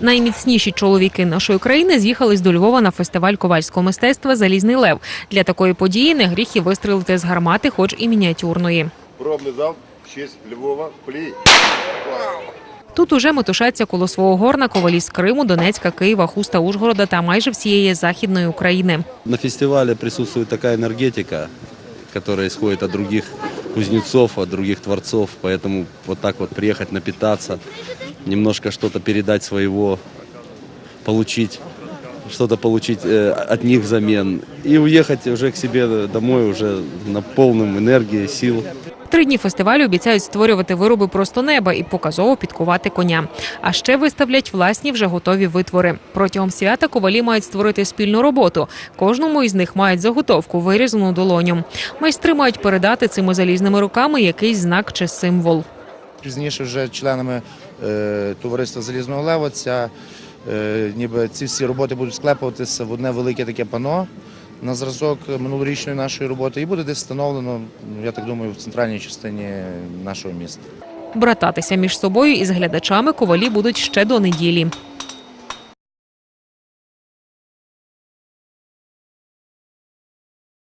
Найміцніші чоловіки нашої країни з'їхались до Львова на фестиваль ковальського мистецтва Залізний лев. Для такої події не гріх і вистрелити з гармати, хоч і мініатюрної. Пробний залп в честь Львова. Плій. Тут уже метушаться коло свого горна ковалі з Криму, Донецька, Києва, Хуста, Ужгорода та майже всієї західної України. На фестивале присутствует такая энергетика, которая исходит от других кузнецов, от других творцов. Поэтому вот так вот приехать напитаться, немножко что-то передать своего, получить что-то получить э, от них взамен и уехать уже к себе домой уже на полном энергии, сил. Три дні фестивалю обіцяють створювати вироби просто неба і показово підкувати коня. А ще виставлять власні вже готові витвори. Протягом свята ковалі мають створити спільну роботу. Кожному із них мають заготовку, вирізану долоню. Майстри мають передати цими залізними руками якийсь знак чи символ. Пізніше вже членами е, товариства Залізного Лева ця, е, ніби ці всі роботи будуть склепуватися в одне велике таке пано на зразок минулорічної нашої роботи і буде десь встановлено, я так думаю, в центральній частині нашого міста. Брататися між собою із глядачами ковалі будуть ще до неділі.